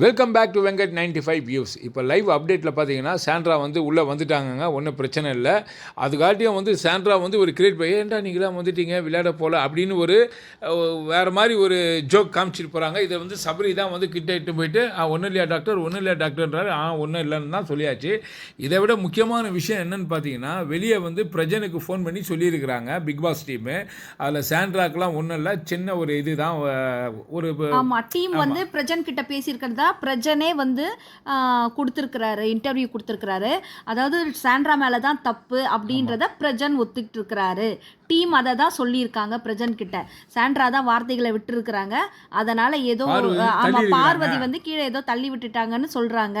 Welcome back to Venkat ninety five views இப்போ live அப்டேட்டில் பார்த்தீங்கன்னா சாண்ட்ரா வந்து உள்ளே வந்துட்டாங்கங்க. ஒன்றும் பிரச்சனை இல்லை. அதுக்காட்டியும் வந்து சாண்ட்ரா வந்து ஒரு கிரியேட் பண்ணி ஏன்டா நீங்களாம் வந்துட்டீங்க? விளையாட போல அப்படின்னு ஒரு வேறு மாதிரி ஒரு ஜோக் காமிச்சிட்டு போகிறாங்க இதை வந்து சபரி தான் வந்து கிட்ட இட்டு போயிட்டு ஒன்றும் இல்லையா டாக்டர் ஒன்றும் இல்லையா டாக்டர்ன்றாரு ஆ ஒன்றும் இல்லைன்னு தான் சொல்லியாச்சு. இதை விட முக்கியமான விஷயம் என்னன்னு பார்த்தீங்கன்னா வெளியே வந்து பிரஜனுக்கு ஃபோன் பண்ணி சொல்லியிருக்கிறாங்க பிக் பாஸ் டீமு அதில் சாண்ட்ராக்கெலாம் ஒன்றும் இல்லை. சின்ன ஒரு இது தான் ஒரு டீம் வந்து பிரஜன் கிட்ட பேசியிருக்கிறதா பிரஜனே வந்து கொடுத்திருக்கிறாரு இன்டர்வியூ கொடுத்திருக்கிறாரு. அதாவது சாண்ட்ரா மேல தான் தப்பு அப்படின்றத பிரஜன் ஒத்துக்கிட்டு இருக்கிறாரு டீம் அதை தான் சொல்லியிருக்காங்க பிரஜன் கிட்ட. சாண்ட்ரா தான் வார்த்தைகளை விட்டுருக்குறாங்க. அதனால ஏதோ பார்வதி ஆமா தள்ளியிருக்காங்க. பார்வதி வந்து கீழே ஏதோ தள்ளி விட்டுட்டாங்கன்னு சொல்றாங்க.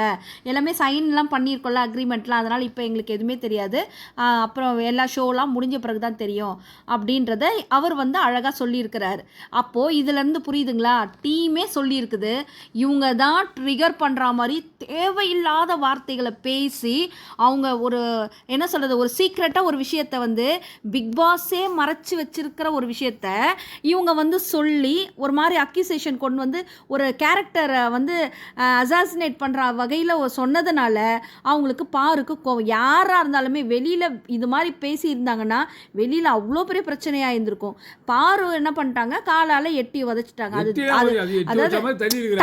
எல்லாமே சைன்லாம் பண்ணியிருக்கோம்ல அக்ரிமெண்ட்லாம் அதனால இப்போ எங்களுக்கு எதுவுமே தெரியாது. அப்புறம் எல்லா ஷோலாம் முடிஞ்ச பிறகு தான் தெரியும் அப்படின்றத அவர் வந்து அழகாக சொல்லியிருக்கிறாரு. அப்போது இதுலேருந்து புரியுதுங்களா? டீமே சொல்லியிருக்குது. இவங்க தான் ட்ரிகர் பண்ணுற மாதிரி தேவையில்லாத வார்த்தைகளை பேசி அவங்க ஒரு என்ன சொல்கிறது ஒரு சீக்ரெட்டாக ஒரு விஷயத்த வந்து பிக் பாஸே மறைச்சு வச்சிருக்கிற ஒரு விஷயத்த இவங்க வந்து சொல்லி ஒரு மாதிரி அக்யூசேஷன் கொண்டு வந்து ஒரு கேரக்டரை வந்து அசாசினேட் பண்ணுற வகையில் சொன்னதுனால அவங்களுக்கு பாருக்கு கோவம். யாராக இருந்தாலுமே வெளியில் இது மாதிரி பேசியிருந்தாங்கன்னா வெளியில் அவ்வளோ பெரிய பிரச்சனையாக இருந்திருக்கும். பாரு என்ன பண்ணிட்டாங்க? காலால் எட்டி உதச்சிட்டாங்க. அது அதாவது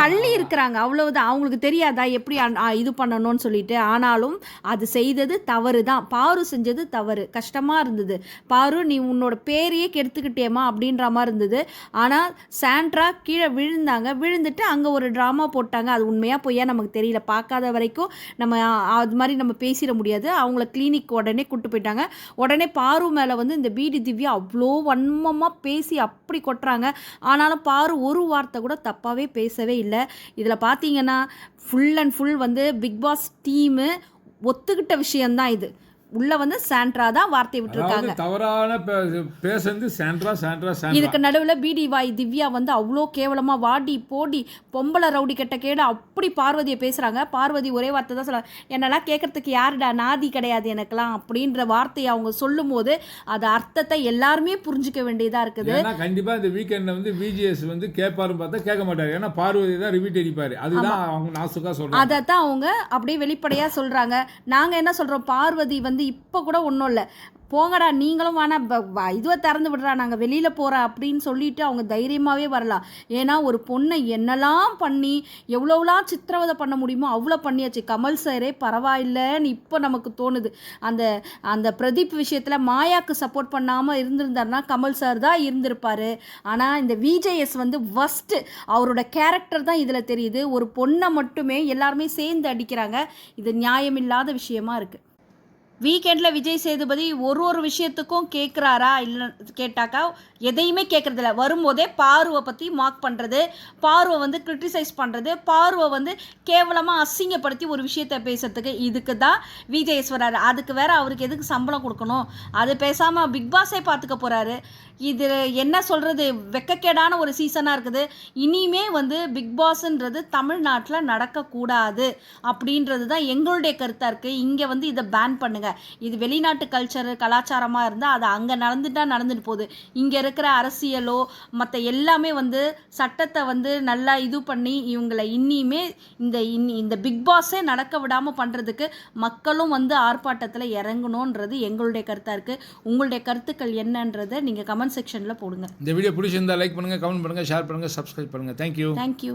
தள்ளி இருக்கிறாங்க. அவ்வளவுதான். அவங்களுக்கு தெரியாதா? எப்படி அன்- இது பண்ணணும்னு சொல்லிட்டு. ஆனாலும் அது செய்தது தவறு தான் பாரு செஞ்சது தவறு. கஷ்டமாக இருந்தது. பாரு நீ உன்னோட பேரையே கெடுத்துக்கிட்டேமா அப்படின்ற மாதிரி இருந்தது. ஆனால் சாண்ட்ரா கீழே விழுந்தாங்க. விழுந்துட்டு அங்கே ஒரு ட்ராமா போட்டாங்க. அது உண்மையாக பொய்யா நமக்கு தெரியல. பார்க்காத வரைக்கும் நம்ம அது மாதிரி நம்ம பேசிட முடியாது. அவங்கள கிளினிக் உடனே கூட்டு போயிட்டாங்க. உடனே பாரு மேலே வந்து இந்த பீடி திவ்யா அவ்வளோ வன்மமாக பேசி அப்படி கொட்டுறாங்க. ஆனாலும் பாரு ஒரு வார்த்தை கூட தப்பாகவே பேசவே இல்லை. இதில் பார்த்தீங்கன்னா ஃபுல் அண்ட் ஃபுல் வந்து பிக் பாஸ் டீமு ஒத்துக்கிட்ட விஷயந்தான் இது. உள்ள வந்து சாண்ட்ரா தான் வார்த்தை விட்டுருக்காங்க. தவறான பேசுறது சாண்ட்ரா சாண்ட்ரா இதுக்கு நடுவில் பிடி வாய் திவ்யா வந்து அவ்வளோ கேவலமாக வாடி போடி பொம்பளை ரவுடி கெட்ட கேடு அப்படி பார்வதியை பேசுகிறாங்க பார்வதி ஒரே வார்த்தை தான் சொல்ல என்னெல்லாம் கேட்கறதுக்கு யாருடா? நாதி கிடையாது எனக்கெல்லாம் அப்படின்ற வார்த்தையை அவங்க சொல்லும்போது அது அர்த்தத்தை எல்லாருமே புரிஞ்சுக்க வேண்டியதாக இருக்குது. ஏன்னா கண்டிப்பா இந்த வீக்கெண்ட்ல வந்து விஜிஎஸ் வந்து கேட்பாருன்னு பார்த்தா கேட்க மாட்டாரு. ஏன்னா பார்வதி தான் ரிப்பீட் அடிப்பாரு. அதுதான் அவங்க நாசுக்கா சொல்றாங்க. அதை தான் அவங்க அப்படியே வெளிப்படையாக சொல்கிறாங்க நாங்கள் என்ன சொல்கிறோம் பார்வதி வந்து வந்து இப்போ கூட ஒன்றும் இல்லை. போங்கடா நீங்களும் வேணா வ- இதுவை திறந்து விடுறா நாங்கள் வெளியில் போகிறோம் அப்படின்னு சொல்லிட்டு அவங்க தைரியமாகவே வரலாம். ஏன்னா ஒரு பொண்ணை என்னெல்லாம் பண்ணி எவ்வளோலாம் சித்திரவதை பண்ண முடியுமோ அவ்வளோ பண்ணியாச்சு. கமல் சாரே பரவாயில்லைன்னு இப்போ நமக்கு தோணுது. அந்த அந்த பிரதீப் விஷயத்தில் மாயாக்கு சப்போர்ட் பண்ணாமல் இருந்திருந்தாருன்னா கமல் சார் தான் இருந்திருப்பார். ஆனால் இந்த விஜேஎஸ் வந்து ஃபஸ்ட்டு அவரோட கேரக்டர் தான் இதில் தெரியுது. ஒரு பொண்ணை மட்டுமே எல்லாருமே சேர்ந்து அடிக்கிறாங்க. இது நியாயமில்லாத விஷயமா இருக்குது வீக்கெண்டில் விஜய் சேதுபதி ஒரு ஒரு விஷயத்துக்கும் கேட்குறாரா இல்லை கேட்டாக்கா எதையுமே கேட்குறதில்ல வரும்போதே பார்வை பற்றி மார்க் பண்ணுறது பார்வை வந்து கிரிட்டிசைஸ் பண்ணுறது பார்வை வந்து கேவலமாக அசிங்கப்படுத்தி ஒரு விஷயத்தை பேசுறதுக்கு இதுக்கு தான் விஜய் வராரு அதுக்கு வேற அவருக்கு எதுக்கு சம்பளம் கொடுக்கணும்? அது பேசாமல் பிக் பாஸே பார்த்துக்க போகிறாரு இது என்ன சொல்கிறது வெக்கக்கேடான ஒரு சீசனாக இருக்குது. இனிமே வந்து பிக் பாஸ்ன்றது தமிழ்நாட்டில் நடக்கக்கூடாது. அப்படின்றது தான் எங்களுடைய கருத்தாக இருக்குது இங்கே வந்து இதை பேன் பண்ணுங்கள் இது வெளிநாட்டு கல்ச்சர் கலாச்சாரமாக இருந்தால் அது அங்கே நடந்துட்டா நடந்துட்டு போகுது. இங்கே இருக்கிற அரசியலோ மற்ற எல்லாமே வந்து சட்டத்தை வந்து நல்லா இது பண்ணி இவங்களை இன்னியுமே இந்த இன்னி இந்த பிக் பாஸே நடக்க விடாமல் பண்ணுறதுக்கு மக்களும் வந்து ஆர்ப்பாட்டத்தில் இறங்கணுன்றது எங்களுடைய கருத்தாக இருக்குது உங்களுடைய கருத்துக்கள் என்னன்றதை நீங்கள் கமெண்ட் செக்ஷனில் போடுங்க. இந்த வீடியோ பிடிச்சிருந்தா லைக் பண்ணுங்க கமெண்ட் பண்ணுங்க ஷேர் பண்ணுங்க சப்ஸ்கிரைப் பண்ணுங்க. Thank you thank you